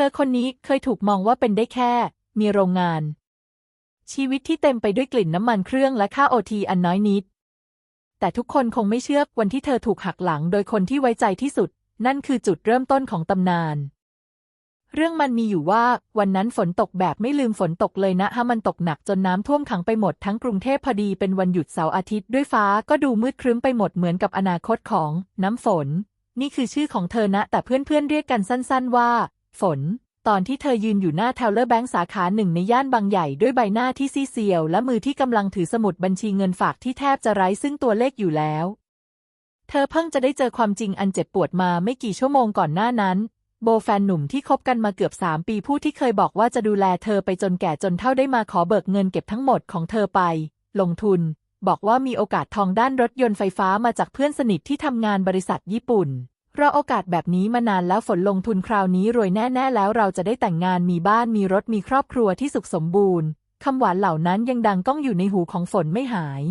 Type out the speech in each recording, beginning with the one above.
ธอคนนี้เคยถูกมองว่าเป็นได้แค่ มีโรงงาน ชีวิตที่เต็มไปด้วยกลิ่นน้ำมันเครื่องและค่าโอทีอันน้อยนิด แต่ทุกคนคงไม่เชื่อวันที่เธอถูกหักหลังโดยคนที่ไว้ใจที่สุด นั่นคือจุดเริ่มต้นของตำนาน เรื่องมันมีอยู่ว่าวันนั้นฝนตกแบบไม่ลืมฝนตกเลยนะฮะมันตกหนักจนน้ำท่วมขังไปหมดทั้งกรุงเทพพอดีเป็นวันหยุดเสาร์อาทิตย์ด้วยฟ้าก็ดูมืดครึ้มไปหมดเหมือนกับอนาคตของน้ำฝน นี่คือชื่อของเธอนะ แต่เพื่อนๆเรียกกันสั้น ๆว่า ฝน ตอนที่เธอยืนอยู่หน้าเทเลอร์แบงก์สาขาหนึ่งในย่านบางใหญ่ด้วยใบหน้าที่ซีเซียว และมือที่กำลังถือสมุดบัญชีเงินฝากที่แทบจะไร้ซึ่งตัวเลขอยู่แล้ว เธอเพิ่งจะได้เจอความจริงอันเจ็บปวดมาไม่กี่ชั่วโมงก่อนหน้านั้น โบแฟนหนุ่มที่คบกันมาเกือบสามปีผู้ที่เคยบอกว่าจะดูแลเธอไปจนแก่จนเท่าได้มาขอเบิกเงินเก็บทั้งหมดของเธอไป ลงทุน บอกว่ามีโอกาสทองด้านรถยนต์ไฟฟ้ามาจากเพื่อนสนิทที่ทำงานบริษัทญี่ปุ่น รอโอกาสแบบนี้มานานแล้วฝนลงทุนคราวนี้รวยแน่ ๆ แล้วเราจะได้แต่งงานมีบ้านมีรถมีครอบครัวที่สุขสมบูรณ์คำหวานเหล่านั้นยังดังก้องอยู่ในหูของฝนไม่หาย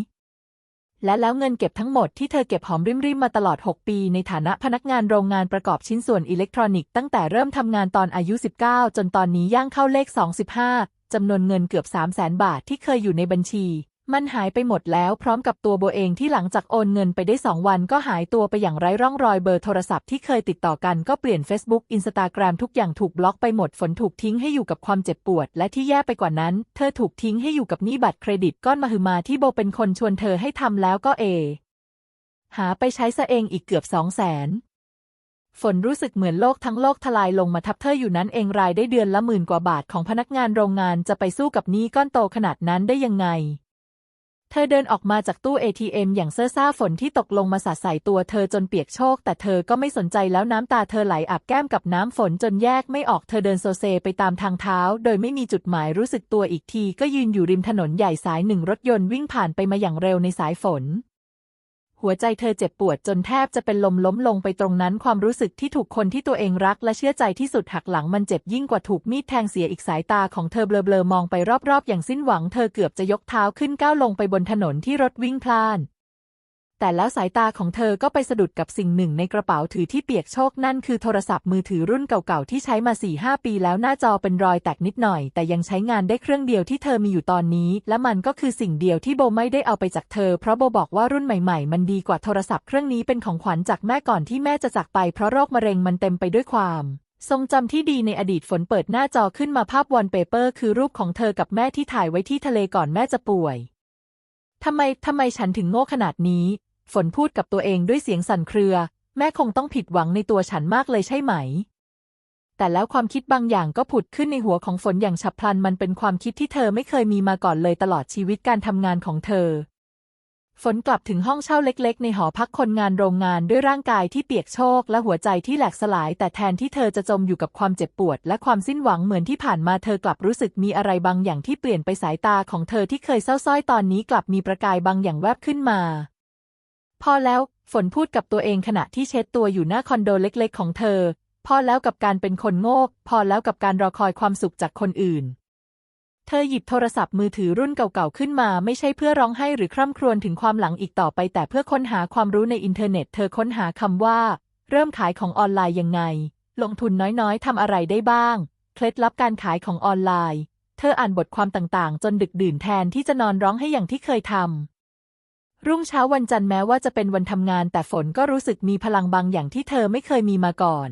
และแล้วเงินเก็บทั้งหมดที่เธอเก็บหอมริมๆมาตลอด 6 ปี ในฐานะพนักงานโรงงานประกอบชิ้นส่วนอิเล็กทรอนิกส์ตั้งแต่เริ่มทำงานตอนอายุ 19 จนตอนนี้ย่างเข้าเลข 25จำนวนเงินเกือบ 3 0 0แสนบาทที่เคยอยู่ในบัญชี มันหายไปหมดแล้วพร้อมกับตัวโบเองที่หลังจากโอนเงินไปได้2วันก็หายตัวไปอย่างไร้ร่องรอยเบอร์โทรศัพท์ที่เคยติดต่อกันก็เปลี่ยน Facebook Instagram ทุกอย่างถูกบล็อกไปหมดฝนถูกทิ้งให้อยู่กับความเจ็บปวด และที่แย่ไปกว่านั้น เธอถูกทิ้งให้อยู่กับหนี้บัตรเครดิตก้อนมหึมาที่โบเป็นคนชวนเธอให้ทำแล้วก็เอ หาไปใช้ซะเองอีกเกือบสองแสนฝนรู้สึกเหมือนโลกทั้งโลกทลายลงมาทับเธออยู่นั้นเองรายได้เดือนละหมื่นกว่าบาทของพนักงานโรงงานจะไปสู้กับหนี้ก้อนโตขนาดนั้นได้ยังไง เธอเดินออกมาจากตู้ ATM อย่างเซ่อซ่าฝนที่ตกลงมาสาดใส่ตัวเธอจนเปียกโชก แต่เธอก็ไม่สนใจแล้วน้ำตาเธอไหลอาบแก้มกับน้ำฝนจนแยกไม่ออกเธอเดินโซเซไปตามทางเท้า โดยไม่มีจุดหมายรู้สึกตัวอีกที ก็ยืนอยู่ริมถนนใหญ่สายหนึ่งรถยนต์วิ่งผ่านไปมาอย่างเร็วในสายฝน หัวใจเธอเจ็บปวดจนแทบจะเป็นลมล้มลงไปตรงนั้นความรู้สึกที่ถูกคนที่ตัวเองรักและเชื่อใจที่สุดหักหลังมันเจ็บยิ่งกว่าถูกมีดแทงเสียอีกสายตาของเธอเบลอๆมองไปรอบๆ อย่างสิ้นหวังเธอเกือบจะยกเท้าขึ้นก้าวลงไปบนถนนที่รถวิ่งพล่าน แต่แล้วสายตาของเธอก็ไปสะดุดกับสิ่งหนึ่งในกระเป๋าถือที่เปียกโชกนั่นคือโทรศัพท์มือถือรุ่นเก่าๆ ที่ใช้มา4ี่หปีแล้วหน้าจอเป็นรอยแตกนิดหน่อย แต่ยังใช้งานได้เครื่องเดียวที่เธอมีอยู่ตอนนี้ และมันก็คือสิ่งเดียวที่โบไม่ได้เอาไปจากเธอ เพราะโบบอกว่ารุ่นใหม่ๆ มันดีกว่าโทรศัพท์เครื่องนี้เป็นของขวัญจากแม่ก่อนที่แม่จะจากไปเพราะโรคมะเร็งมันเต็มไปด้วยความทรงจำที่ดีในอดีตฝนเปิดหน้าจอขึ้นมาภาพวอลเปเปอร์ คือรูปของเธอกับแม่ที่ถ่ายไว้ที่ทะเลก่อนแม่จะป่วยทำไม ทำไมฉันถึงโง่ขนาดนี้ ฝนพูดกับตัวเองด้วยเสียงสั่นเครือ แม่คงต้องผิดหวังในตัวฉันมากเลยใช่ไหม แต่แล้วความคิดบางอย่างก็ผุดขึ้นในหัวของฝนอย่างฉับพลันมันเป็นความคิดที่เธอไม่เคยมีมาก่อนเลยตลอดชีวิตการทำงานของเธอ ฝนกลับถึงห้องเช่าเล็กๆ ในหอพักคนงานโรงงานด้วยร่างกายที่เปียกโชกและหัวใจที่แหลกสลาย แต่แทนที่เธอจะจมอยู่กับความเจ็บปวด และความสิ้นหวังเหมือนที่ผ่านมาเธอกลับรู้สึกมีอะไรบางอย่างที่เปลี่ยนไปสายตาของเธอที่เคยเศร้าส้อยตอนนี้กลับมีประกายบางอย่างแวบขึ้นมา พอแล้ว ฝนพูดกับตัวเองขณะที่เช็ดตัวอยู่หน้าคอนโดเล็กๆ ของเธอ พอแล้วกับการเป็นคนโง่พอแล้วกับการรอคอยความสุขจากคนอื่น เธอหยิบโทรศัพท์มือถือรุ่นเก่าๆขึ้นมา ไม่ใช่เพื่อร้องไห้หรือคร่ำครวญถึงความหลังอีกต่อไป แต่เพื่อค้นหาความรู้ในอินเทอร์เน็ต เธอค้นหาคำว่า เริ่มขายของออนไลน์ยังไง ลงทุนน้อยๆทำอะไรได้บ้าง เคล็ดลับการขายของออนไลน์ เธออ่านบทความต่างๆ จนดึกดื่นแทนที่จะนอนร้องให้อย่างที่เคยทำ รุ่งเช้าวันจันทร์แม้ว่าจะเป็นวันทำงาน แต่ฝนก็รู้สึกมีพลังบางอย่างที่เธอไม่เคยมีมาก่อน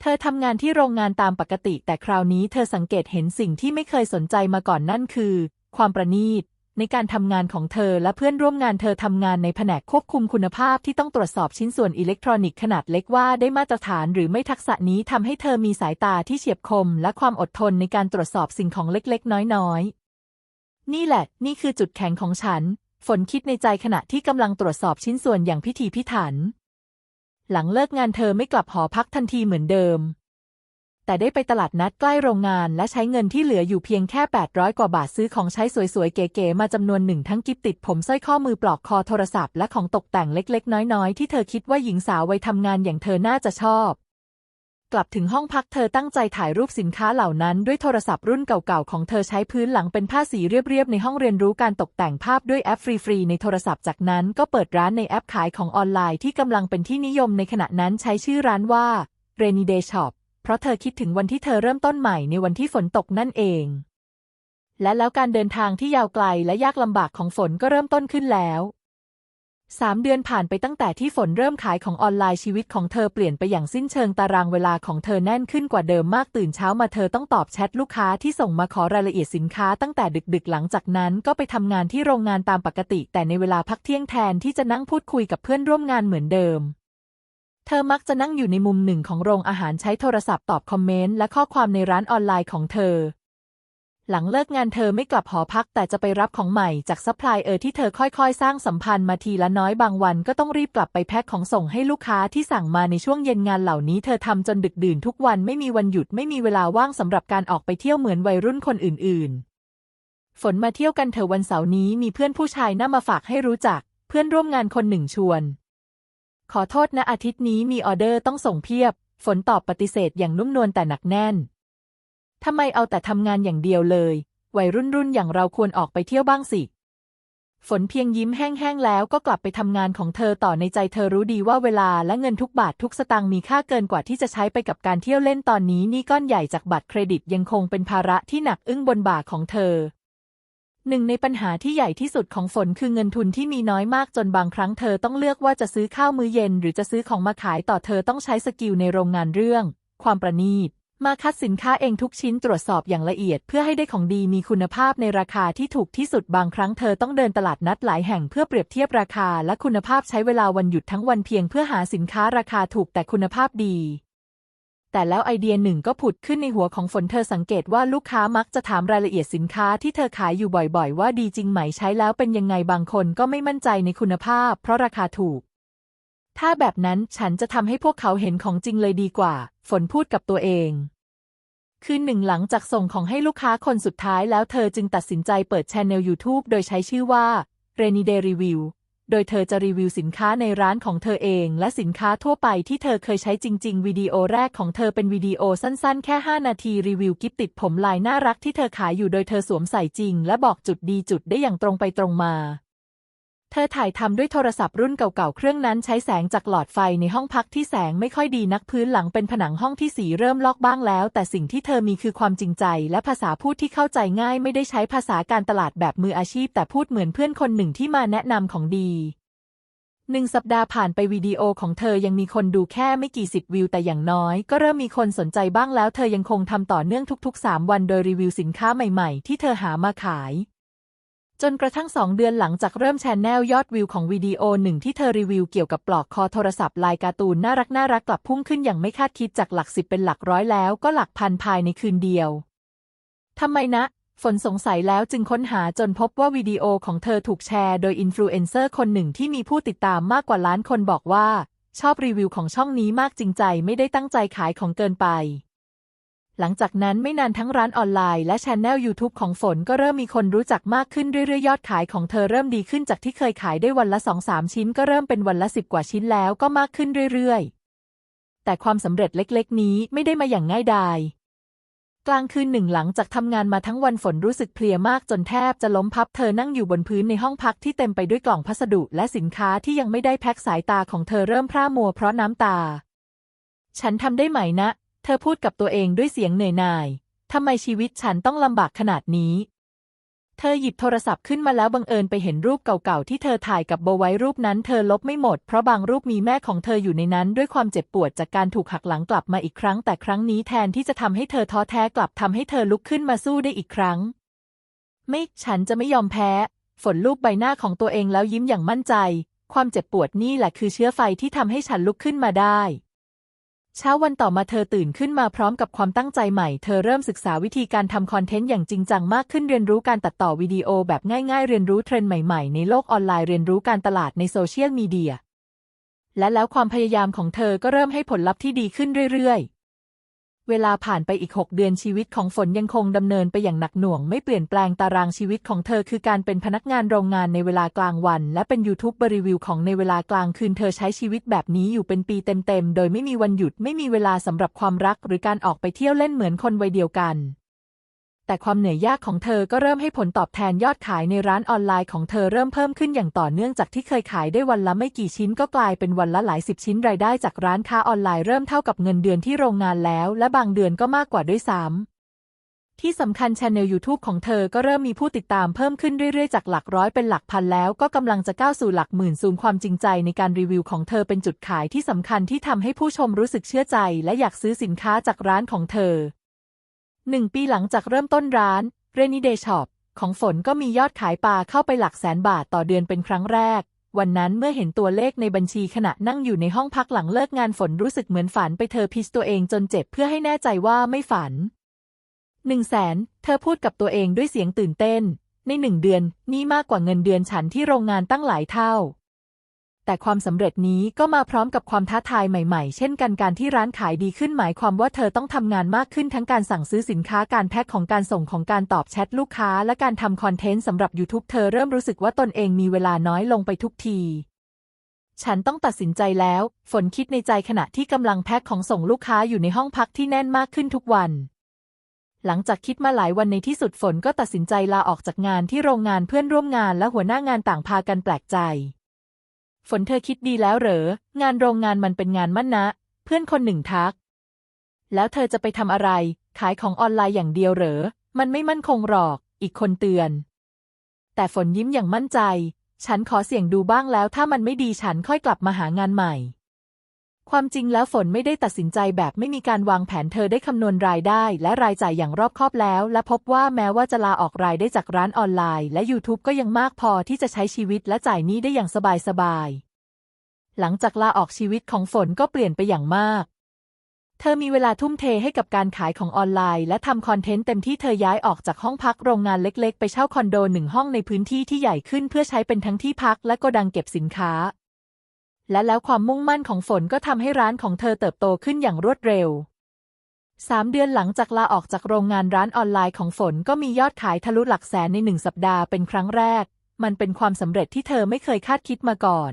เธอทำงานที่โรงงานตามปกติ แต่คราวนี้เธอสังเกตเห็นสิ่งที่ไม่เคยสนใจมาก่อนนั่นคือ ความประณีต ในการทำงานของเธอและเพื่อนร่วมงานเธอทำงานในแผนกควบคุมคุณภาพที่ต้องตรวจสอบชิ้นส่วนอิเล็กทรอนิกส์ขนาดเล็กว่าได้มาตรฐานหรือไม่ทักษะนี้ทำให้เธอมีสายตาที่เฉียบคม และความอดทนในการตรวจสอบสิ่งของเล็กๆ น้อยๆนี่แหละ นี่คือจุดแข็งของฉัน ฝนคิดในใจขณะที่กำลังตรวจสอบชิ้นส่วนอย่างพิถีพิถัน หลังเลิกงานเธอไม่กลับหอพักทันทีเหมือนเดิม แต่ได้ไปตลาดนัดใกล้โรงงานและใช้เงินที่เหลืออยู่เพียงแค่ 800 กว่าบาทซื้อของใช้สวยๆ เก๋ๆมาจำนวนหนึ่งทั้งกิฟติดผมสร้อยข้อมือปลอกคอโทรศัพท์และของตกแต่งเล็กๆ น้อยๆ ที่เธอคิดว่าหญิงสาววัยทำงานอย่างเธอน่าจะชอบ กลับถึงห้องพักเธอตั้งใจถ่ายรูปสินค้าเหล่านั้นด้วยโทรศัพท์รุ่นเก่าๆของเธอใช้พื้นหลังเป็นผ้าสีเรียบๆในห้องเรียนรู้การตกแต่งภาพด้วยแอปฟรีๆในโทรศัพท์จากนั้นก็เปิดร้านในแอปขายของออนไลน์ที่กำลังเป็นที่นิยมในขณะนั้นใช้ชื่อร้านว่า Rainy Day Shop เพราะเธอคิดถึงวันที่เธอเริ่มต้นใหม่ในวันที่ฝนตกนั่นเอง และแล้วการเดินทางที่ยาวไกลและยากลำบากของฝนก็เริ่มต้นขึ้นแล้ว สามเดือนผ่านไปตั้งแต่ที่ฝนเริ่มขายของออนไลน์ชีวิตของเธอเปลี่ยนไปอย่างสิ้นเชิงตารางเวลาของเธอแน่นขึ้นกว่าเดิมมากตื่นเช้ามาเธอต้องตอบแชทลูกค้าที่ส่งมาขอรายละเอียดสินค้าตั้งแต่ดึกๆ หลังจากนั้นก็ไปทำงานที่โรงงานตามปกติ แต่ในเวลาพักเที่ยงแทนที่จะนั่งพูดคุยกับเพื่อนร่วมงานเหมือนเดิมเธอมักจะนั่งอยู่ในมุมหนึ่งของโรงอาหารใช้โทรศัพท์ตอบคอมเมนต์และข้อความในร้านออนไลน์ของเธอ หลังเลิกงานเธอไม่กลับหอพักแต่จะไปรับของใหม่จากซัพพลายเออร์ที่เธอค่อยๆ สร้างสัมพันธ์มาทีละน้อยบางวันก็ต้องรีบกลับไปแพ็คของส่งให้ลูกค้าที่สั่งมาในช่วงเย็นงานเหล่านี้เธอทำจนดึกดื่นทุกวันไม่มีวันหยุดไม่มีเวลาว่างสำหรับการออกไปเที่ยวเหมือนวัยรุ่นคนอื่นๆ ฝนมาเที่ยวกันเถอวันเสาร์นี้มีเพื่อนผู้ชายน่ามาฝากให้รู้จัก เพื่อนร่วมงานคนหนึ่งชวน ขอโทษนะอาทิตย์นี้มีออเดอร์ต้องส่งเพียบ ฝนตอบปฏิเสธอย่างนุ่มนวลแต่หนักแน่น ทำไมเอาแต่ทำงานอย่างเดียวเลย วัยรุ่นรุ่นอย่างเราควรออกไปเที่ยวบ้างสิ ฝนเพียงยิ้มแห้งๆแล้วก็กลับไปทำงานของเธอต่อในใจเธอรู้ดีว่าเวลาและเงินทุกบาททุกสตางค์มีค่าเกินกว่าที่จะใช้ไปกับการเที่ยวเล่นตอนนี้นี่ก้อนใหญ่จากบัตรเครดิตยังคงเป็นภาระที่หนักอึ้งบนบ่าของเธอหนึ่งในปัญหาที่ใหญ่ที่สุดของฝนคือเงินทุนที่มีน้อยมากจนบางครั้งเธอต้องเลือกว่าจะซื้อข้าวมื้อเย็น หรือจะซื้อของมาขายต่อเธอต้องใช้สกิลในโรงงานเรื่อง ความประณีต มาคัดสินค้าเองทุกชิ้นตรวจสอบอย่างละเอียด เพื่อให้ได้ของดีมีคุณภาพในราคาที่ถูกที่สุดบางครั้งเธอต้องเดินตลาดนัดหลายแห่งเพื่อเปรียบเทียบราคาและคุณภาพใช้เวลาวันหยุดทั้งวันเพียงเพื่อหาสินค้าราคาถูกแต่คุณภาพดี แต่แล้วไอเดียหนึ่งก็ผุดขึ้นในหัวของฝนเธอสังเกตว่าลูกค้ามักจะถามรายละเอียดสินค้าที่เธอขายอยู่บ่อยๆ ว่าดีจริงไหมใช้แล้วเป็นยังไงบางคนก็ไม่มั่นใจในคุณภาพ เพราะราคาถูก ถ้าแบบนั้นฉันจะทำให้พวกเขาเห็นของจริงเลยดีกว่า ฝนพูดกับตัวเอง คืนหนึ่งหลังจากส่งของให้ลูกค้าคนสุดท้ายแล้วเธอจึงตัดสินใจเปิดช anel YouTube โดยใช้ชื่อว่า r a i n y Day Review โดยเธอจะรีวิวสินค้าในร้านของเธอเอง และสินค้าทั่วไปที่เธอเคยใช้จริง ๆ วิดีโอแรกของเธอเป็นวิดีโอสั้นๆ แค่ 5 นาทีรีวิวกิฟติดผมลายน่ารักที่เธอขายอยู่โดยเธอสวมใส่จริง และบอกจุดดีจุดได้อย่างตรงไปตรงมา เธอถ่ายทำด้วยโทรศัพท์รุ่นเก่าๆ เครื่องนั้นใช้แสงจากหลอดไฟในห้องพักที่แสงไม่ค่อยดีนักพื้นหลังเป็นผนังห้องที่สีเริ่มลอกบ้างแล้ว แต่สิ่งที่เธอมีคือความจริงใจ และภาษาพูดที่เข้าใจง่ายไม่ได้ใช้ภาษาการตลาดแบบมืออาชีพ แต่พูดเหมือนเพื่อนคนหนึ่งที่มาแนะนำของดีหนึ่งสัปดาห์ผ่านไปวิดีโอของเธอยังมีคนดูแค่ไม่กี่สิบวิวแต่อย่างน้อย ก็เริ่มมีคนสนใจบ้างแล้วเธอยังคงทำต่อเนื่องทุกๆ 3 วันโดยรีวิวสินค้าใหม่ๆ ที่เธอหามาขาย จนกระทั่งสองเดือนหลังจากเริ่มแชนแนลยอดวิวของวิดีโอหนึ่งที่เธอรีวิวเกี่ยวกับปลอกคอโทรศัพท์ลายการ์ตูนน่ารักน่ารักกลับพุ่งขึ้นอย่างไม่คาดคิดจากหลักสิบเป็นหลักร้อยแล้วก็หลักพันภายในคืนเดียวทำไมนะ ฝนสงสัยแล้วจึงค้นหาจนพบว่าวิดีโอของเธอถูกแชร์โดยอินฟลูเอนเซอร์คนหนึ่งที่มีผู้ติดตามมากกว่าล้านคนบอกว่า ชอบรีวิวของช่องนี้มากจริงใจไม่ได้ตั้งใจขายของเกินไป หลังจากนั้นไม่นานทั้งร้านออนไลน์และช anel YouTube ของฝนก็เริ่มมีคนรู้จักมากขึ้นเรื่อยๆ ยอดขายของเธอเริ่มดีขึ้นจากที่เคยขายได้วันละสองสามชิ้น ก็เริ่มเป็นวันละสิบกว่าชิ้นแล้วก็มากขึ้นเรื่อยๆ แต่ความสำเร็จเล็กๆ นี้ไม่ได้มาอย่างง่ายดายกลางคืนหนึ่งหลังจากทำงานมาทั้งวันฝนรู้สึกเพลียมากจนแทบจะล้มพับเธอนั่งอยู่บนพื้นในห้องพักที่เต็มไปด้วยกล่องพัสดุและสินค้าที่ยังไม่ได้แพ็คสายตาของเธอเริ่มพร่ามัวเพราะน้ำตา ฉันทำได้ไหมนะ เธอพูดกับตัวเองด้วยเสียงเหนื่อยหน่าย ทำไมชีวิตฉันต้องลำบากขนาดนี้ เธอหยิบโทรศัพท์ขึ้นมาแล้วบังเอิญไปเห็นรูปเก่าๆที่เธอถ่ายกับโบไว้รูปนั้นเธอลบไม่หมดเพราะบางรูปมีแม่ของเธออยู่ในนั้นด้วยความเจ็บปวดจากการถูกหักหลังกลับมาอีกครั้ง แต่ครั้งนี้แทนที่จะทำให้เธอท้อแท้กลับทำให้เธอลุกขึ้นมาสู้ได้อีกครั้ง ไม่ ฉันจะไม่ยอมแพ้ ฝนลูบใบหน้าของตัวเองแล้วยิ้มอย่างมั่นใจ ความเจ็บปวดนี่แหละคือเชื้อไฟที่ทำให้ฉันลุกขึ้นมาได้ เช้าวันต่อมาเธอตื่นขึ้นมาพร้อมกับความตั้งใจใหม่ เธอเริ่มศึกษาวิธีการทำคอนเทนต์อย่างจริงจังมากขึ้นเรียนรู้การตัดต่อวิดีโอแบบง่ายๆ เรียนรู้เทรนด์ใหม่ๆ ในโลกออนไลน์เรียนรู้การตลาดในโซเชียลมีเดีย และแล้วความพยายามของเธอก็เริ่มให้ผลลัพธ์ที่ดีขึ้นเรื่อยๆ เวลาผ่านไปอีก 6 เดือนชีวิตของฝนยังคงดำเนินไปอย่างหนักหน่วง ไม่เปลี่ยนแปลงตารางชีวิตของเธอคือการเป็นพนักงานโรงงานในเวลากลางวัน และเป็นยูทูบบรีวิวของในเวลากลางคืนเธอใช้ชีวิตแบบนี้อยู่เป็นปีเต็มๆ โดยไม่มีวันหยุดไม่มีเวลาสำหรับความรัก หรือการออกไปเที่ยวเล่นเหมือนคนวัยเดียวกัน แต่ความเหนื่อยยากของเธอก็เริ่มให้ผลตอบแทนยอดขายในร้านออนไลน์ของเธอเริ่มเพิ่มขึ้นอย่างต่อเนื่องจากที่เคยขายได้วันละไม่กี่ชิ้นก็กลายเป็นวันละหลายสิบชิ้นรายได้จากร้านค้าออนไลน์เริ่มเท่ากับเงินเดือนที่โรงงานแล้ว และบางเดือนก็มากกว่าด้วยซ้ำที่สำคัญช anel YouTube ของเธอก็เริ่มมีผู้ติดตามเพิ่มขึ้นเรื่อยๆ จากหลักร้อยเป็นหลักพันแล้วก็กำลังจะก้าวสู่หลักหมื่นซูมความจริงใจในการรีวิวของเธอเป็นจุดขายที่สำคัญที่ทำให้ผู้ชมรู้สึกเชื่อใจ และอยากซื้อสินค้าจากร้านของเธอ หนึ่งปีหลังจากเริ่มต้นร้าน r a i n y Day Shop ของฝนก็มียอดขายปลาเข้าไปหลักแสนบาทต่อเดือนเป็นครั้งแรก วันนั้นเมื่อเห็นตัวเลขในบัญชีขณะนั่งอยู่ในห้องพักหลังเลิกงานฝนรู้สึกเหมือนฝันไปเธอพิสตัวเองจนเจ็บเพื่อให้แน่ใจว่าไม่ฝันหนึ่งแสนเธอพูดกับตัวเองด้วยเสียงตื่นเต้น ในหนึ่งเดือนนี่มากกว่าเงินเดือนฉันที่โรงงานตั้งหลายเท่า แต่ความสำเร็จนี้ก็มาพร้อมกับความท้าทายใหม่ๆ เช่นกันการที่ร้านขายดีขึ้นหมายความว่าเธอต้องทำงานมากขึ้นทั้งการสั่งซื้อสินค้าการแพ็คของการส่งของการตอบแชทลูกค้า และการทำคอนเทนต์สำหรับ YouTube เธอเริ่มรู้สึกว่าตนเองมีเวลาน้อยลงไปทุกที ฉันต้องตัดสินใจแล้ว ฝนคิดในใจขณะที่กำลังแพ็คของส่งลูกค้าอยู่ในห้องพักที่แน่นมากขึ้นทุกวันหลังจากคิดมาหลายวันในที่สุดฝนก็ตัดสินใจลาออกจากงานที่โรงงานเพื่อนร่วมงานและหัวหน้างานต่างพากันแปลกใจ ฝนเธอคิดดีแล้วเหรอ งานโรงงานมันเป็นงานมั่นนะ เพื่อนคนหนึ่งทัก แล้วเธอจะไปทำอะไร ขายของออนไลน์อย่างเดียวเหรอ มันไม่มั่นคงหรอก อีกคนเตือน แต่ฝนยิ้มอย่างมั่นใจ ฉันขอเสี่ยงดูบ้างแล้ว ถ้ามันไม่ดีฉันค่อยกลับมาหางานใหม่ ความจริงแล้วฝนไม่ได้ตัดสินใจแบบไม่มีการวางแผนเธอได้คำนวณรายได้ และรายจ่ายอย่างรอบคอบแล้ว และพบว่าแม้ว่าจะลาออกรายได้จากร้านออนไลน์ และ YouTube ก็ยังมากพอที่จะใช้ชีวิตและจ่ายหนี้ได้อย่างสบายๆ หลังจากลาออกชีวิตของฝนก็เปลี่ยนไปอย่างมาก เธอมีเวลาทุ่มเทให้กับการขายของออนไลน์ และทำคอนเทนต์เต็มที่เธอย้ายออกจากห้องพักโรงงานเล็ก ๆ ไปเช่าคอนโดหนึ่งห้องในพื้นที่ที่ใหญ่ขึ้นเพื่อใช้เป็นทั้งที่พักและโกดังเก็บสินค้า และแล้วความมุ่งมั่นของฝนก็ทำให้ร้านของเธอเติบโตขึ้นอย่างรวดเร็วสามเดือนหลังจากลาออกจากโรงงานร้านออนไลน์ของฝนก็มียอดขายทะลุหลักแสนในหนึ่งสัปดาห์เป็นครั้งแรก มันเป็นความสำเร็จที่เธอไม่เคยคาดคิดมาก่อน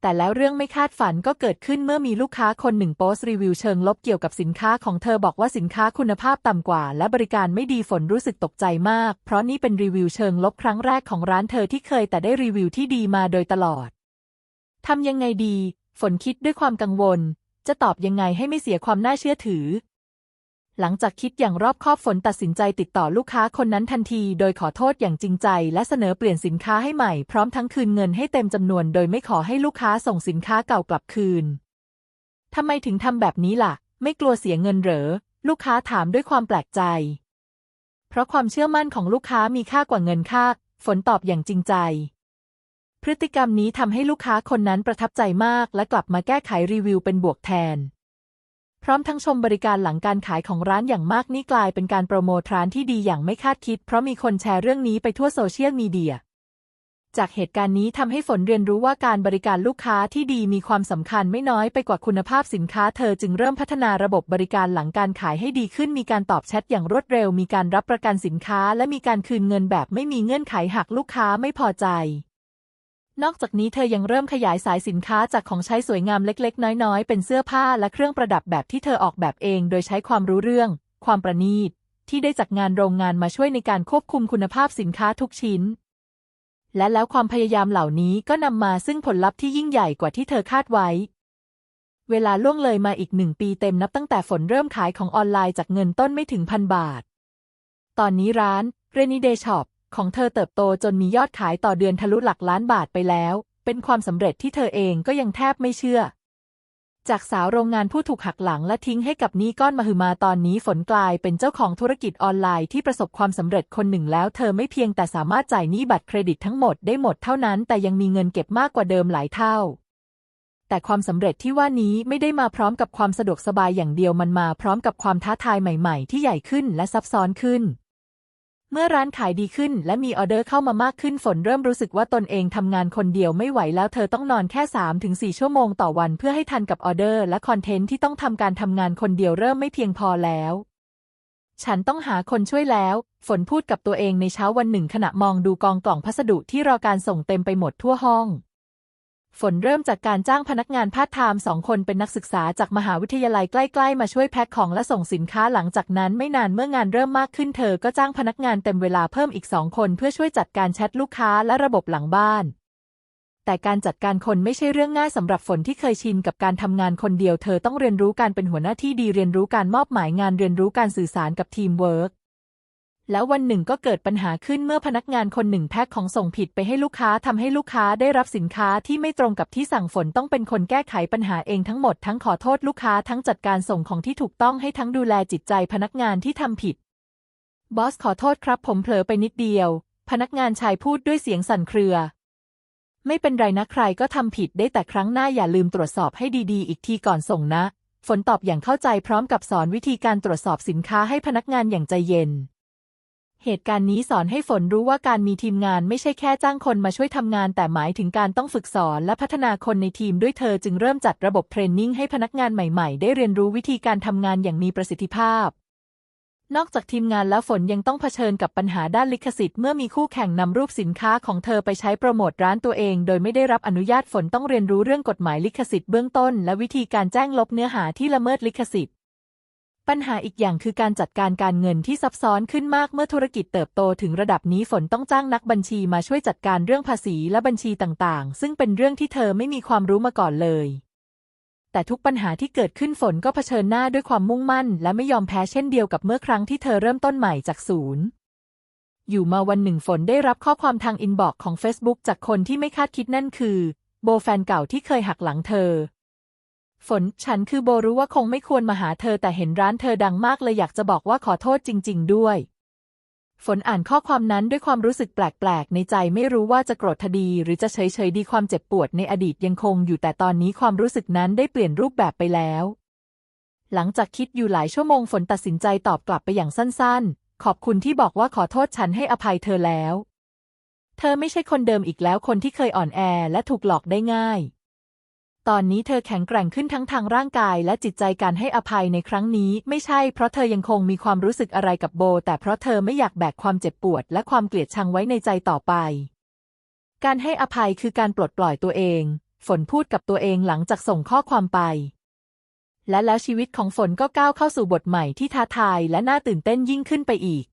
แต่แล้วเรื่องไม่คาดฝันก็เกิดขึ้นเมื่อมีลูกค้าคนหนึ่งโพสต์รีวิวเชิงลบเกี่ยวกับสินค้าของเธอบอกว่าสินค้าคุณภาพต่ำกว่า และบริการไม่ดีฝนรู้สึกตกใจมาก เพราะนี่เป็นรีวิวเชิงลบครั้งแรกของร้านเธอที่เคยแต่ได้รีวิวที่ดีมาโดยตลอด ทำยังไงดี ฝนคิดด้วยความกังวล จะตอบยังไงให้ไม่เสียความน่าเชื่อถือ หลังจากคิดอย่างรอบคอบฝนตัดสินใจติดต่อลูกค้าคนนั้นทันที โดยขอโทษอย่างจริงใจ และเสนอเปลี่ยนสินค้าให้ใหม่ พร้อมทั้งคืนเงินให้เต็มจำนวน โดยไม่ขอให้ลูกค้าส่งสินค้าเก่ากลับคืนทำไมถึงทำแบบนี้ล่ะ ไม่กลัวเสียเงินเหรอ ลูกค้าถามด้วยความแปลกใจ เพราะความเชื่อมั่นของลูกค้ามีค่ากว่าเงินค่า ฝนตอบอย่างจริงใจ พฤติกรรมนี้ทำให้ลูกค้าคนนั้นประทับใจมาก และกลับมาแก้ไขรีวิวเป็นบวกแทน พร้อมทั้งชมบริการหลังการขายของร้านอย่างมากนี่กลายเป็นการโปรโมทร้านที่ดีอย่างไม่คาดคิด เพราะมีคนแชร์เรื่องนี้ไปทั่วโซเชียลมีเดียจากเหตุการณ์นี้ทำให้ฝนเรียนรู้ว่าการบริการลูกค้าที่ดีมีความสำคัญไม่น้อยไปกว่าคุณภาพสินค้า เธอจึงเริ่มพัฒนาระบบบริการหลังการขายให้ดีขึ้น มีการตอบแชทอย่างรวดเร็ว มีการรับประกันสินค้า และมีการคืนเงินแบบไม่มีเงื่อนไขหากลูกค้าไม่พอใจ นอกจากนี้เธอยังเริ่มขยายสายสินค้าจากของใช้สวยงามเล็กๆ น้อยๆ เป็นเสื้อผ้าและเครื่องประดับแบบที่เธอออกแบบเอง โดยใช้ความรู้เรื่อง ความประณีต ที่ได้จากงานโรงงานมาช่วยในการควบคุมคุณภาพสินค้าทุกชิ้น และแล้วความพยายามเหล่านี้ก็นำมาซึ่งผลลัพธ์ที่ยิ่งใหญ่กว่าที่เธอคาดไว้ เวลาล่วงเลยมาอีกหนึ่งปีเต็มนับตั้งแต่ฝนเริ่มขายของออนไลน์จากเงินต้นไม่ถึงพันบาท ตอนนี้ร้าน r a i n y Day Shop ของเธอเติบโตจนมียอดขายต่อเดือนทะลุหลักล้านบาทไปแล้ว เป็นความสำเร็จที่เธอเองก็ยังแทบไม่เชื่อ จากสาวโรงงานผู้ถูกหักหลังและทิ้งให้กับนี้ก้อนมหึมาตอนนี้ฝนกลายเป็นเจ้าของธุรกิจออนไลน์ที่ประสบความสำเร็จคนหนึ่งแล้ว เธอไม่เพียงแต่สามารถจ่ายหนี้บัตรเครดิตทั้งหมดได้หมดเท่านั้น แต่ยังมีเงินเก็บมากกว่าเดิมหลายเท่าแต่ความสำเร็จที่ว่านี้ไม่ได้มาพร้อมกับความสะดวกสบายอย่างเดียวมันมาพร้อมกับความท้าทายใหม่ ๆ ที่ใหญ่ขึ้นและซับซ้อนขึ้น เมื่อร้านขายดีขึ้นและมีออเดอร์เข้ามามากขึ้นฝนเริ่มรู้สึกว่าตนเองทำงานคนเดียวไม่ไหวแล้วเธอต้องนอนแค่ 3-4 ชั่วโมงต่อวันเพื่อให้ทันกับออเดอร์และคอนเทนต์ที่ต้องทำการทำงานคนเดียวเริ่มไม่เพียงพอแล้ว ฉันต้องหาคนช่วยแล้ว ฝนพูดกับตัวเองในเช้าวันหนึ่งขณะมองดูกองกล่องพัสดุที่รอการส่งเต็มไปหมดทั่วห้อง ฝนเริ่มจากการจ้างพนักงานพาร์ทไทม์สองคนเป็นนักศึกษาจากมหาวิทยาลัยใกล้ๆ มาช่วยแพ็คของและส่งสินค้าหลังจากนั้นไม่นานเมื่องานเริ่มมากขึ้นเธอก็จ้างพนักงานเต็มเวลาเพิ่มอีกสองคนเพื่อช่วยจัดการแชทลูกค้าและระบบหลังบ้าน แต่การจัดการคนไม่ใช่เรื่องง่ายสำหรับฝนที่เคยชินกับการทำงานคนเดียว เธอต้องเรียนรู้การเป็นหัวหน้าที่ดีเรียนรู้การมอบหมายงานเรียนรู้การสื่อสารกับทีมเวิร์ก แล้ววันหนึ่งก็เกิดปัญหาขึ้นเมื่อพนักงานคนหนึ่งแพ็คของส่งผิดไปให้ลูกค้าทำให้ลูกค้าได้รับสินค้าที่ไม่ตรงกับที่สั่งฝนต้องเป็นคนแก้ไขปัญหาเองทั้งหมดทั้งขอโทษลูกค้าทั้งจัดการส่งของที่ถูกต้องให้ทั้งดูแลจิตใจพนักงานที่ทำผิด บอสขอโทษครับ ผมเผลอไปนิดเดียว พนักงานชายพูดด้วยเสียงสั่นเครือ ไม่เป็นไรนะใครก็ทำผิดได้แต่ครั้งหน้าอย่าลืมตรวจสอบให้ดีๆ อีกทีก่อนส่งนะ ฝนตอบอย่างเข้าใจพร้อมกับสอนวิธีการตรวจสอบสินค้าให้พนักงานอย่างใจเย็น เหตุการณ์นี้สอนให้ฝนรู้ว่าการมีทีมงานไม่ใช่แค่จ้างคนมาช่วยทำงาน แต่หมายถึงการต้องฝึกสอนและพัฒนาคนในทีมด้วยเธอจึงเริ่มจัดระบบเทรนนิ่งให้พนักงานใหม่ๆ ได้เรียนรู้วิธีการทำงานอย่างมีประสิทธิภาพ นอกจากทีมงานแล้วฝนยังต้องเผชิญกับปัญหาด้านลิขสิทธิ์เมื่อมีคู่แข่งนำรูปสินค้าของเธอไปใช้โปรโมทร้านตัวเอง โดยไม่ได้รับอนุญาตฝนต้องเรียนรู้เรื่องกฎหมายลิขสิทธิ์เบื้องต้น และวิธีการแจ้งลบเนื้อหาที่ละเมิดลิขสิทธิ์ ปัญหาอีกอย่างคือการจัดการการเงินที่ซับซ้อนขึ้นมากเมื่อธุรกิจเติบโตถึงระดับนี้ฝนต้องจ้างนักบัญชีมาช่วยจัดการเรื่องภาษีและบัญชีต่างๆ ซึ่งเป็นเรื่องที่เธอไม่มีความรู้มาก่อนเลย แต่ทุกปัญหาที่เกิดขึ้นฝนก็เผชิญหน้าด้วยความมุ่งมั่น และไม่ยอมแพ้เช่นเดียวกับเมื่อครั้งที่เธอเริ่มต้นใหม่จากศูนย์อยู่มาวันหนึ่งฝนได้รับข้อความทางอินบ็อกของ Facebook จากคนที่ไม่คาดคิดนั่นคือ โบแฟนเก่าที่เคยหักหลังเธอ ฝน ฉันคือโบรู้ว่าคงไม่ควรมาหาเธอแต่เห็นร้านเธอดังมากเลยอยากจะบอกว่าขอโทษจริง ๆ ด้วย ฝนอ่านข้อความนั้นด้วยความรู้สึกแปลก ๆ ในใจไม่รู้ว่าจะโกรธดีหรือจะเฉย ๆ ดีความเจ็บปวดในอดีตยังคงอยู่แต่ตอนนี้ความรู้สึกนั้นได้เปลี่ยนรูปแบบไปแล้ว หลังจากคิดอยู่หลายชั่วโมงฝนตัดสินใจตอบกลับไปอย่างสั้น ๆ ขอบคุณที่บอกว่าขอโทษฉันให้อภัยเธอแล้ว เธอไม่ใช่คนเดิมอีกแล้วคนที่เคยอ่อนแอและถูกหลอกได้ง่าย ตอนนี้เธอแข็งแกร่งขึ้นทั้งทางร่างกายและจิตใจการให้อภัยในครั้งนี้ ไม่ใช่เพราะเธอยังคงมีความรู้สึกอะไรกับโบ แต่เพราะเธอไม่อยากแบกความเจ็บปวด และความเกลียดชังไว้ในใจต่อไป การให้อภัยคือการปลดปล่อยตัวเอง ฝนพูดกับตัวเองหลังจากส่งข้อความไปและแล้วชีวิตของฝนก็ก้าวเข้าสู่บทใหม่ที่ท้าทายและน่าตื่นเต้นยิ่งขึ้นไปอีก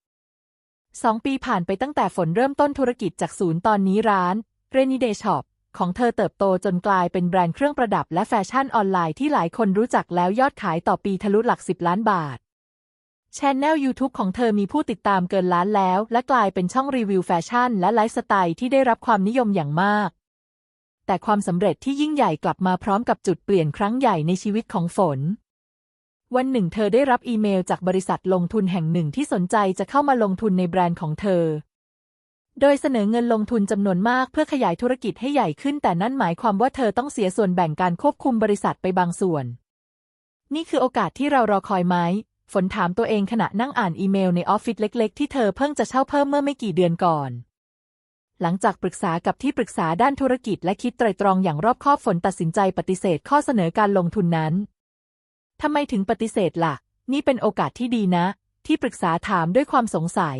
สองปีผ่านไปตั้งแต่ฝนเริ่มต้นธุรกิจจากศูนย์ตอนนี้ร้าน r a i n y Day Shop ของเธอเติบโตจนกลายเป็นแบรนด์เครื่องประดับและแฟชั่นออนไลน์ที่หลายคนรู้จักแล้วยอดขายต่อปีทะลุหลักสิบล้านบาทช anel YouTube ของเธอมีผู้ติดตามเกินล้านแล้ว และกลายเป็นช่องรีวิวแฟชั่น และไลฟ์สไตล์ที่ได้รับความนิยมอย่างมาก แต่ความสำเร็จที่ยิ่งใหญ่กลับมาพร้อมกับจุดเปลี่ยนครั้งใหญ่ในชีวิตของฝน วันหนึ่งเธอได้รับอีเมลจากบริษัทลงทุนแห่งหนึ่งที่สนใจจะเข้ามาลงทุนในแบรนด์ของเธอ โดยเสนอเงินลงทุนจำนวนมากเพื่อขยายธุรกิจให้ใหญ่ขึ้น แต่นั่นหมายความว่าเธอต้องเสียส่วนแบ่งการควบคุมบริษัทไปบางส่วน นี่คือโอกาสที่เรารอคอยไหมฝนถามตัวเองขณะนั่งอ่านอีเมลในออฟฟิศเล็ก ๆ ที่เธอเพิ่งจะเช่าเพิ่มเมื่อไม่กี่เดือนก่อน หลังจากปรึกษากับที่ปรึกษาด้านธุรกิจและคิดไตรตรองอย่างรอบคอบฝนตัดสินใจปฏิเสธข้อเสนอการลงทุนนั้นทำไมถึงปฏิเสธล่ะ นี่เป็นโอกาสที่ดีนะ ที่ปรึกษาถามด้วยความสงสัย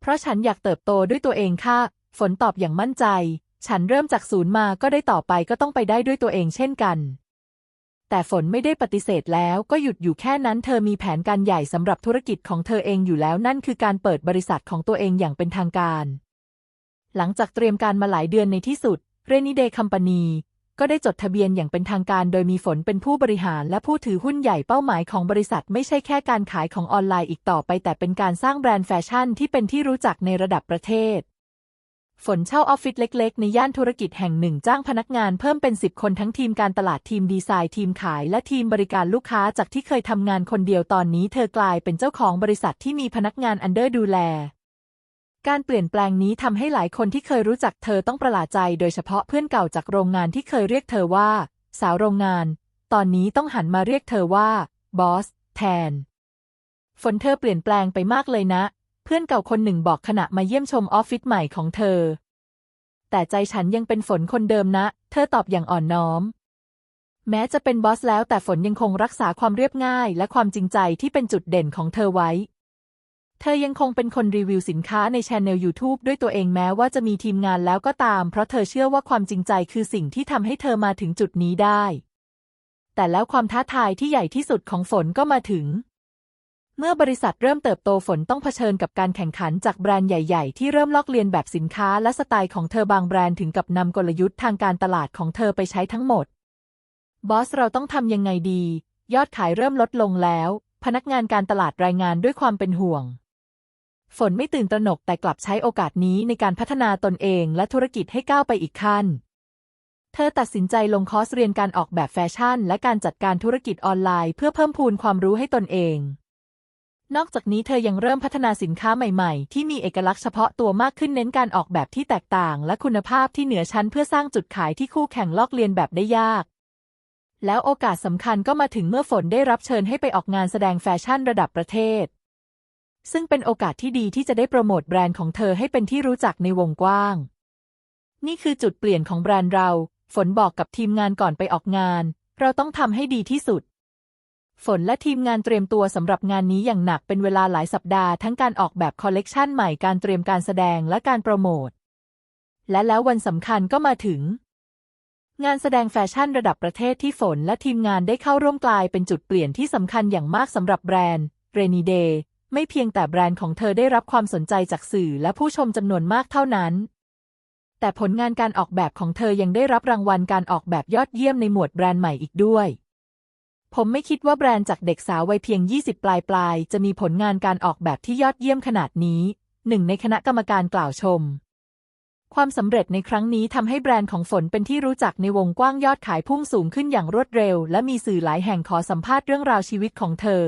เพราะฉันอยากเติบโตด้วยตัวเองค่ะ ฝนตอบอย่างมั่นใจ ฉันเริ่มจากศูนย์มาก็ได้ต่อไปก็ต้องไปได้ด้วยตัวเองเช่นกัน แต่ฝนไม่ได้ปฏิเสธแล้วก็หยุดอยู่แค่นั้นเธอมีแผนการใหญ่สำหรับธุรกิจของเธอเองอยู่แล้วนั่นคือการเปิดบริษัทของตัวเองอย่างเป็นทางการ หลังจากเตรียมการมาหลายเดือนในที่สุดเรนิเดย์คัมปานี ก็ได้จดทะเบียนอย่างเป็นทางการโดยมีฝนเป็นผู้บริหารและผู้ถือหุ้นใหญ่เป้าหมายของบริษัทไม่ใช่แค่การขายของออนไลน์อีกต่อไป แต่เป็นการสร้างแบรนด์แฟชั่นที่เป็นที่รู้จักในระดับประเทศ ฝนเช่าออฟฟิศเล็กๆ ในย่านธุรกิจแห่งหนึ่งจ้างพนักงานเพิ่มเป็น 10 คนทั้งทีมการตลาดทีมดีไซน์ทีมขายและทีมบริการลูกค้าจากที่เคยทำงานคนเดียวตอนนี้ เธอกลายเป็นเจ้าของบริษัทที่มีพนักงานอันเดอร์ดูแล การเปลี่ยนแปลงนี้ทำให้หลายคนที่เคยรู้จักเธอต้องประหลาดใจ โดยเฉพาะเพื่อนเก่าจากโรงงานที่เคยเรียกเธอว่า สาวโรงงาน ตอนนี้ต้องหันมาเรียกเธอว่า บอส แทน ฝนเธอเปลี่ยนแปลงไปมากเลยนะ เพื่อนเก่าคนหนึ่งบอกขณะมาเยี่ยมชมออฟฟิศใหม่ของเธอ แต่ใจฉันยังเป็นฝนคนเดิมนะ เธอตอบอย่างอ่อนน้อม แม้จะเป็นบอสแล้วแต่ฝนยังคงรักษาความเรียบง่าย และความจริงใจที่เป็นจุดเด่นของเธอไว้ เธอยังคงเป็นคนรีวิวสินค้าในช anel YouTube ด้วยตัวเองแม้ว่าจะมีทีมงานแล้วก็ตาม เพราะเธอเชื่อว่าความจริงใจคือสิ่งที่ทำให้เธอมาถึงจุดนี้ได้ แต่แล้วความท้าทายที่ใหญ่ที่สุดของฝนก็มาถึง เมื่อบริษัทเริ่มเติบโตฝนต้องเผชิญกับการแข่งขันจากแบรนด์ใหญ่ ๆ ที่เริ่มลอกเลียนแบบสินค้าและสไตล์ของเธอบางแบรนด์ถึงกับนำกลยุทธ์ทางการตลาดของเธอไปใช้ทั้งหมด บอสเราต้องทำยังไงดี ยอดขายเริ่มลดลงแล้ว พนักงานการตลาดรายงานด้วยความเป็นห่วง ฝนไม่ตื่นตระหนกแต่กลับใช้โอกาสนี้ในการพัฒนาตนเองและธุรกิจให้ก้าวไปอีกขั้น เธอตัดสินใจลงคอร์สเรียนการออกแบบแฟชั่น และการจัดการธุรกิจออนไลน์ เพื่อเพิ่มพูนความรู้ให้ตนเอง นอกจากนี้เธอยังเริ่มพัฒนาสินค้าใหม่ๆ ที่มีเอกลักษณ์เฉพาะตัวมากขึ้นเน้นการออกแบบที่แตกต่าง และคุณภาพที่เหนือชั้นเพื่อสร้างจุดขายที่คู่แข่งลอกเลียนแบบได้ยากแล้วโอกาสสำคัญก็มาถึงเมื่อฝนได้รับเชิญให้ไปออกงานแสดงแฟชั่นระดับประเทศ ซึ่งเป็นโอกาสที่ดีที่จะได้โปรโมทแบรนด์ของเธอให้เป็นที่รู้จักในวงกว้าง นี่คือจุดเปลี่ยนของแบรนด์เรา ฝนบอกกับทีมงานก่อนไปออกงาน เราต้องทำให้ดีที่สุด ฝนและทีมงานเตรียมตัวสำหรับงานนี้อย่างหนักเป็นเวลาหลายสัปดาห์ทั้งการออกแบบคอลเลกชันใหม่การเตรียมการแสดงและการโปรโมท และแล้ววันสำคัญก็มาถึงงานแสดงแฟชั่นระดับประเทศที่ฝนและทีมงานได้เข้าร่วมกลายเป็นจุดเปลี่ยนที่สำคัญอย่างมากสำหรับแบรนด์เรนีเดย์ ไม่เพียงแต่แบรนด์ของเธอได้รับความสนใจจากสื่อและผู้ชมจำนวนมากเท่านั้น แต่ผลงานการออกแบบของเธอยังได้รับรางวัลการออกแบบยอดเยี่ยมในหมวดแบรนด์ใหม่อีกด้วย ผมไม่คิดว่าแบรนด์จากเด็กสาววัยเพียง 20 ปลายปลายๆจะมีผลงานการออกแบบที่ยอดเยี่ยมขนาดนี้ หนึ่งในคณะกรรมการกล่าวชม ความสำเร็จในครั้งนี้ทำให้แบรนด์ของฝนเป็นที่รู้จักในวงกว้างยอดขายพุ่งสูงขึ้นอย่างรวดเร็ว และมีสื่อหลายแห่งขอสัมภาษณ์เรื่องราวชีวิตของเธอ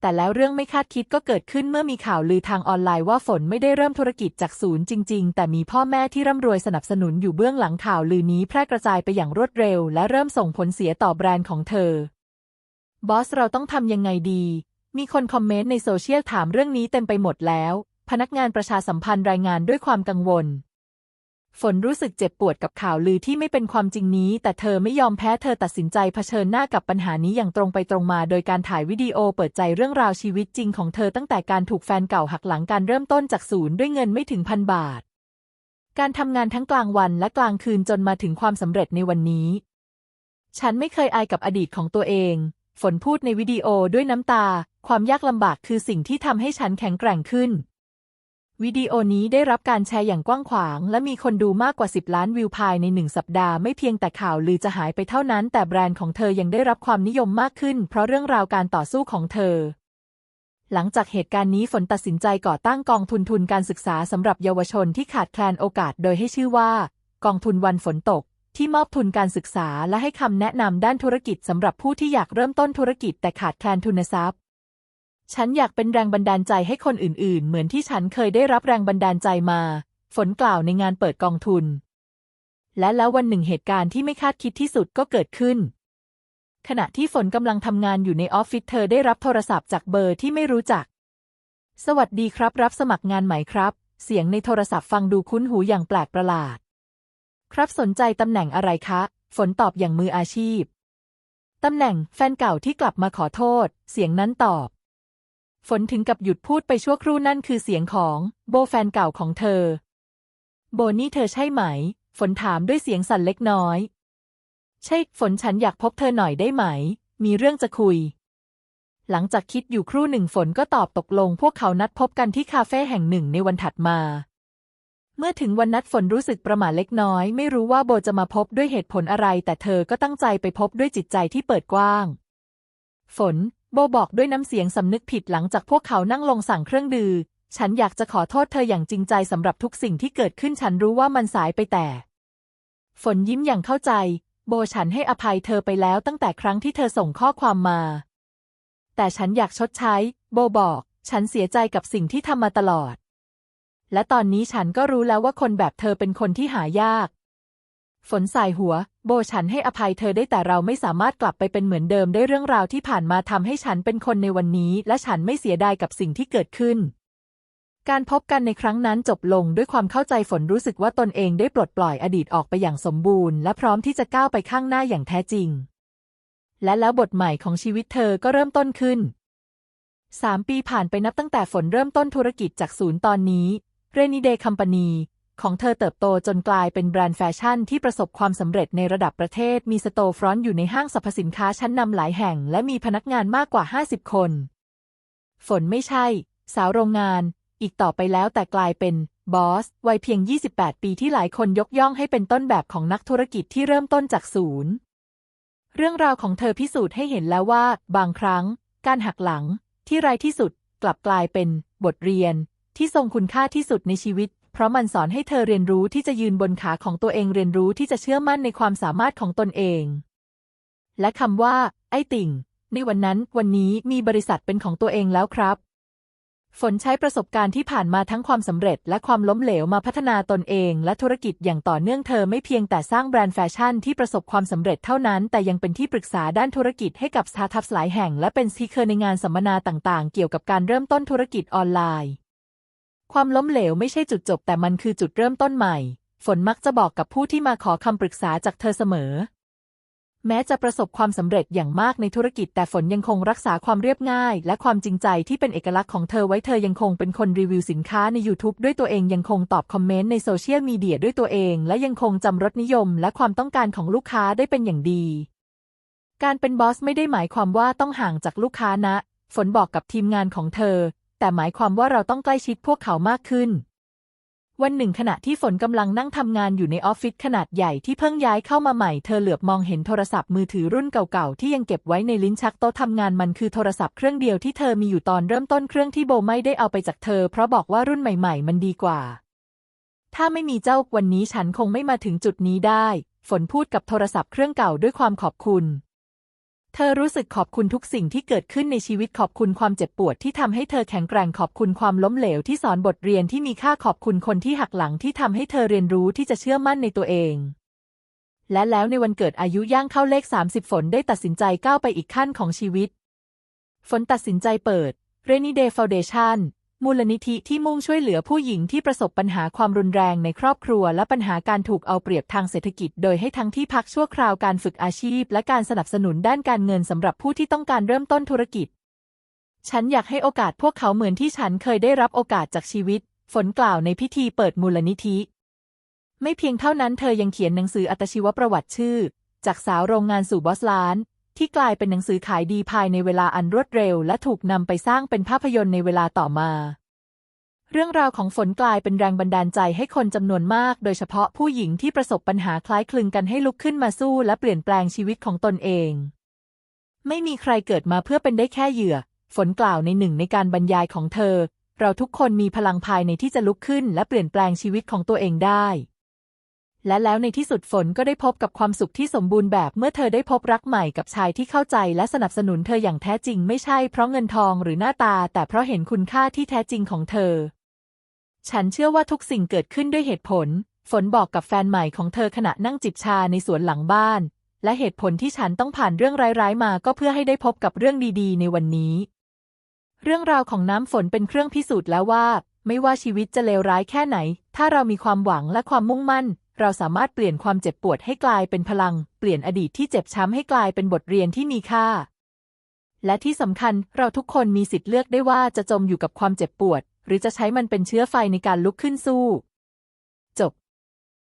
แต่แล้วเรื่องไม่คาดคิดก็เกิดขึ้นเมื่อมีข่าวลือทางออนไลน์ว่าฝนไม่ได้เริ่มธุรกิจจากศูนย์จริง ๆ แต่มีพ่อแม่ที่ร่ำรวยสนับสนุนอยู่เบื้องหลังข่าวลือนี้แพร่กระจายไปอย่างรวดเร็ว และเริ่มส่งผลเสียต่อแบรนด์ของเธอ บอสเราต้องทำยังไงดี มีคนคอมเมนต์ในโซเชียลถามเรื่องนี้เต็มไปหมดแล้ว พนักงานประชาสัมพันธ์รายงานด้วยความกังวล ฝนรู้สึกเจ็บปวดกับข่าวลือที่ไม่เป็นความจริงนี้ แต่เธอไม่ยอมแพ้เธอตัดสินใจเผชิญหน้ากับปัญหานี้อย่างตรงไปตรงมา โดยการถ่ายวิดีโอเปิดใจเรื่องราวชีวิตจริงของเธอตั้งแต่การถูกแฟนเก่าหักหลังการเริ่มต้นจากศูนย์ด้วยเงินไม่ถึงพันบาท การทำงานทั้งกลางวันและกลางคืนจนมาถึงความสำเร็จในวันนี้ ฉันไม่เคยอายกับอดีตของตัวเอง ฝนพูดในวิดีโอด้วยน้ำตา ความยากลำบากคือสิ่งที่ทำให้ฉันแข็งแกร่งขึ้น วิดีโอนี้ได้รับการแชร์อย่างกว้างขวาง และมีคนดูมากกว่า 10 ล้านวิวภายในหนึ่งสัปดาห์ไม่เพียงแต่ข่าวลือจะหายไปเท่านั้น แต่แบรนด์ของเธอยังได้รับความนิยมมากขึ้น เพราะเรื่องราวการต่อสู้ของเธอ หลังจากเหตุการณ์นี้ฝนตัดสินใจก่อตั้งกองทุนทุนการศึกษาสำหรับเยาวชนที่ขาดแคลนโอกาสโดยให้ชื่อว่า กองทุนวันฝนตก ที่มอบทุนการศึกษาและให้คำแนะนำด้านธุรกิจสำหรับผู้ที่อยากเริ่มต้นธุรกิจแต่ขาดแคลนทุนทรัพย์ ฉันอยากเป็นแรงบันดาลใจให้คนอื่นๆ เหมือนที่ฉันเคยได้รับแรงบันดาลใจมา ฝนกล่าวในงานเปิดกองทุน และแล้ววันหนึ่งเหตุการณ์ที่ไม่คาดคิดที่สุดก็เกิดขึ้น ขณะที่ฝนกำลังทำงานอยู่ในออฟฟิศเธอได้รับโทรศัพท์จากเบอร์ที่ไม่รู้จัก สวัสดีครับ รับสมัครงานไหม่ครับ เสียงในโทรศัพท์ฟังดูคุ้นหูอย่างแปลกประหลาด ครับสนใจตำแหน่งอะไรคะ ฝนตอบอย่างมืออาชีพ ตำแหน่งแฟนเก่าที่กลับมาขอโทษ เสียงนั้นตอบ ฝนถึงกับหยุดพูดไปชั่วครู่นั่นคือเสียงของโบแฟนเก่าของเธอ โบนี่เธอใช่ไหม ฝนถามด้วยเสียงสั่นเล็กน้อย ใช่ ฝนฉันอยากพบเธอหน่อยได้ไหม มีเรื่องจะคุย หลังจากคิดอยู่ครู่หนึ่งฝนก็ตอบตกลง พวกเขานัดพบกันที่คาเฟ่แห่งหนึ่งในวันถัดมา เมื่อถึงวันนัดฝนรู้สึกประหม่าเล็กน้อย ไม่รู้ว่าโบจะมาพบด้วยเหตุผลอะไร แต่เธอก็ตั้งใจไปพบด้วยจิตใจที่เปิดกว้าง ฝน โบบอกด้วยน้ำเสียงสำนึกผิดหลังจากพวกเขานั่งลงสั่งเครื่องดื่มฉันอยากจะขอโทษเธออย่างจริงใจสำหรับทุกสิ่งที่เกิดขึ้นฉันรู้ว่ามันสายไปแต่ ฝนยิ้มอย่างเข้าใจ โบฉันให้อภัยเธอไปแล้วตั้งแต่ครั้งที่เธอส่งข้อความมา แต่ฉันอยากชดใช้ โบบอก ฉันเสียใจกับสิ่งที่ทำมาตลอด และตอนนี้ฉันก็รู้แล้วว่าคนแบบเธอเป็นคนที่หายาก ฝนสายหัว โบฉันให้อภัยเธอได้แต่เราไม่สามารถกลับไปเป็นเหมือนเดิมได้เรื่องราวที่ผ่านมาทำให้ฉันเป็นคนในวันนี้ และฉันไม่เสียดายกับสิ่งที่เกิดขึ้น การพบกันในครั้งนั้นจบลงด้วยความเข้าใจฝนรู้สึกว่าตนเองได้ปลดปล่อยอดีตออกไปอย่างสมบูรณ์ และพร้อมที่จะก้าวไปข้างหน้าอย่างแท้จริง และแล้วบทใหม่ของชีวิตเธอก็เริ่มต้นขึ้นสามปีผ่านไปนับตั้งแต่ฝนเริ่มต้นธุรกิจจากศูนย์ตอนนี้เรนิเดย์คัมปานี ของเธอเติบโตจนกลายเป็นแบรนด์แฟชั่นที่ประสบความสำเร็จในระดับประเทศ มีสโตฟรอนต์อยู่ในห้างสรรพสินค้าชั้นนำหลายแห่ง และมีพนักงานมากกว่า 50 คน ฝนไม่ใช่ สาวโรงงาน อีกต่อไปแล้วแต่กลายเป็นบอส วัยเพียง 28 ปีที่หลายคนยกย่องให้เป็นต้นแบบของนักธุรกิจที่เริ่มต้นจากศูนย์ เรื่องราวของเธอพิสูจน์ให้เห็นแล้วว่า บางครั้ง การหักหลัง ที่ร้ายที่สุด กลับกลายเป็น บทเรียน ที่ทรงคุณค่าที่สุดในชีวิต เพราะมันสอนให้เธอเรียนรู้ที่จะยืนบนขาของตัวเองเรียนรู้ที่จะเชื่อมั่นในความสามารถของตนเอง และคำว่า ไอ้ติ่ง ในวันนั้นวันนี้มีบริษัทเป็นของตัวเองแล้วครับ ฝนใช้ประสบการณ์ที่ผ่านมาทั้งความสำเร็จ และความล้มเหลวมาพัฒนาตนเอง และธุรกิจอย่างต่อเนื่องเธอไม่เพียงแต่สร้างแบรนด์แฟชั่นที่ประสบความสำเร็จเท่านั้น แต่ยังเป็นที่ปรึกษาด้านธุรกิจให้กับสตาร์ทอัพหลายแห่ง และเป็นสปีกเกอร์ในงานสัมมนาต่าง ๆ เกี่ยวกับการเริ่มต้นธุรกิจออนไลน์ ความล้มเหลวไม่ใช่จุดจบแต่มันคือจุดเริ่มต้นใหม่ ฝนมักจะบอกกับผู้ที่มาขอคำปรึกษาจากเธอเสมอ แม้จะประสบความสำเร็จอย่างมากในธุรกิจ แต่ฝนยังคงรักษาความเรียบง่าย และความจริงใจที่เป็นเอกลักษณ์ของเธอไว้เธอยังคงเป็นคนรีวิวสินค้าใน YouTube ด้วยตัวเองยังคงตอบคอมเมนต์ในโซเชียลมีเดียด้วยตัวเอง และยังคงจำรสนิยม และความต้องการของลูกค้าได้เป็นอย่างดี การเป็นบอสไม่ได้หมายความว่าต้องห่างจากลูกค้านะ ฝนบอกกับทีมงานของเธอ แต่หมายความว่าเราต้องใกล้ชิดพวกเขามากขึ้น วันหนึ่งขณะที่ฝนกำลังนั่งทำงานอยู่ในออฟฟิศขนาดใหญ่ที่เพิ่งย้ายเข้ามาใหม่ เธอเหลือบมองเห็นโทรศัพท์มือถือรุ่นเก่าๆ ที่ยังเก็บไว้ในลิ้นชักโต๊ะทำงานมันคือโทรศัพท์เครื่องเดียวที่เธอมีอยู่ตอนเริ่มต้นเครื่องที่โบไม่ได้เอาไปจากเธอ เพราะบอกว่ารุ่นใหม่ ๆ มันดีกว่า ถ้าไม่มีเจ้าวันนี้ฉันคงไม่มาถึงจุดนี้ได้ ฝนพูดกับโทรศัพท์เครื่องเก่าด้วยความขอบคุณ เธอรู้สึกขอบคุณทุกสิ่งที่เกิดขึ้นในชีวิตขอบคุณความเจ็บปวดที่ทำให้เธอแข็งแกร่งขอบคุณความล้มเหลวที่สอนบทเรียนที่มีค่าขอบคุณคนที่หักหลังที่ทำให้เธอเรียนรู้ที่จะเชื่อมั่นในตัวเอง และแล้วในวันเกิดอายุย่างเข้าเลข 30 ฝนได้ตัดสินใจก้าวไปอีกขั้นของชีวิต ฝนตัดสินใจเปิด Rainy Day Foundation มูลนิธิที่มุ่งช่วยเหลือผู้หญิงที่ประสบปัญหาความรุนแรงในครอบครัว และปัญหาการถูกเอาเปรียบทางเศรษฐกิจ โดยให้ทั้งที่พักชั่วคราวการฝึกอาชีพ และการสนับสนุนด้านการเงินสำหรับผู้ที่ต้องการเริ่มต้นธุรกิจ ฉันอยากให้โอกาสพวกเขาเหมือนที่ฉันเคยได้รับโอกาสจากชีวิต ฝนกล่าวในพิธีเปิดมูลนิธิ ไม่เพียงเท่านั้นเธอยังเขียนหนังสืออัตชีวประวัติชื่อ จากสาวโรงงานสู่บอสล้าน ที่กลายเป็นหนังสือขายดีภายในเวลาอันรวดเร็ว และถูกนำไปสร้างเป็นภาพยนตร์ในเวลาต่อมา เรื่องราวของฝนกลายเป็นแรงบันดาลใจให้คนจำนวนมาก โดยเฉพาะผู้หญิงที่ประสบปัญหาคล้ายคลึงกันให้ลุกขึ้นมาสู้และเปลี่ยนแปลงชีวิตของตนเอง ไม่มีใครเกิดมาเพื่อเป็นได้แค่เหยื่อ ฝนกล่าวในหนึ่งในการบรรยายของเธอ เราทุกคนมีพลังภายในที่จะลุกขึ้น และเปลี่ยนแปลงชีวิตของตัวเองได้ และแล้วในที่สุดฝนก็ได้พบกับความสุขที่สมบูรณ์แบบเมื่อเธอได้พบรักใหม่กับชายที่เข้าใจและสนับสนุนเธออย่างแท้จริงไม่ใช่เพราะเงินทองหรือหน้าตา แต่เพราะเห็นคุณค่าที่แท้จริงของเธอ ฉันเชื่อว่าทุกสิ่งเกิดขึ้นด้วยเหตุผล ฝนบอกกับแฟนใหม่ของเธอขณะนั่งจิบชาในสวนหลังบ้าน และเหตุผลที่ฉันต้องผ่านเรื่องร้ายๆมาก็เพื่อให้ได้พบกับเรื่องดีๆ ในวันนี้ เรื่องราวของน้ำฝนเป็นเครื่องพิสูจน์แล้วว่า ไม่ว่าชีวิตจะเลวร้ายแค่ไหน ถ้าเรามีความหวังและความมุ่งมั่น เราสามารถเปลี่ยนความเจ็บปวดให้กลายเป็นพลัง เปลี่ยนอดีตที่เจ็บช้ำให้กลายเป็นบทเรียนที่มีค่า และที่สำคัญเราทุกคนมีสิทธิ์เลือกได้ว่าจะจมอยู่กับความเจ็บปวด หรือจะใช้มันเป็นเชื้อไฟในการลุกขึ้นสู้ จบ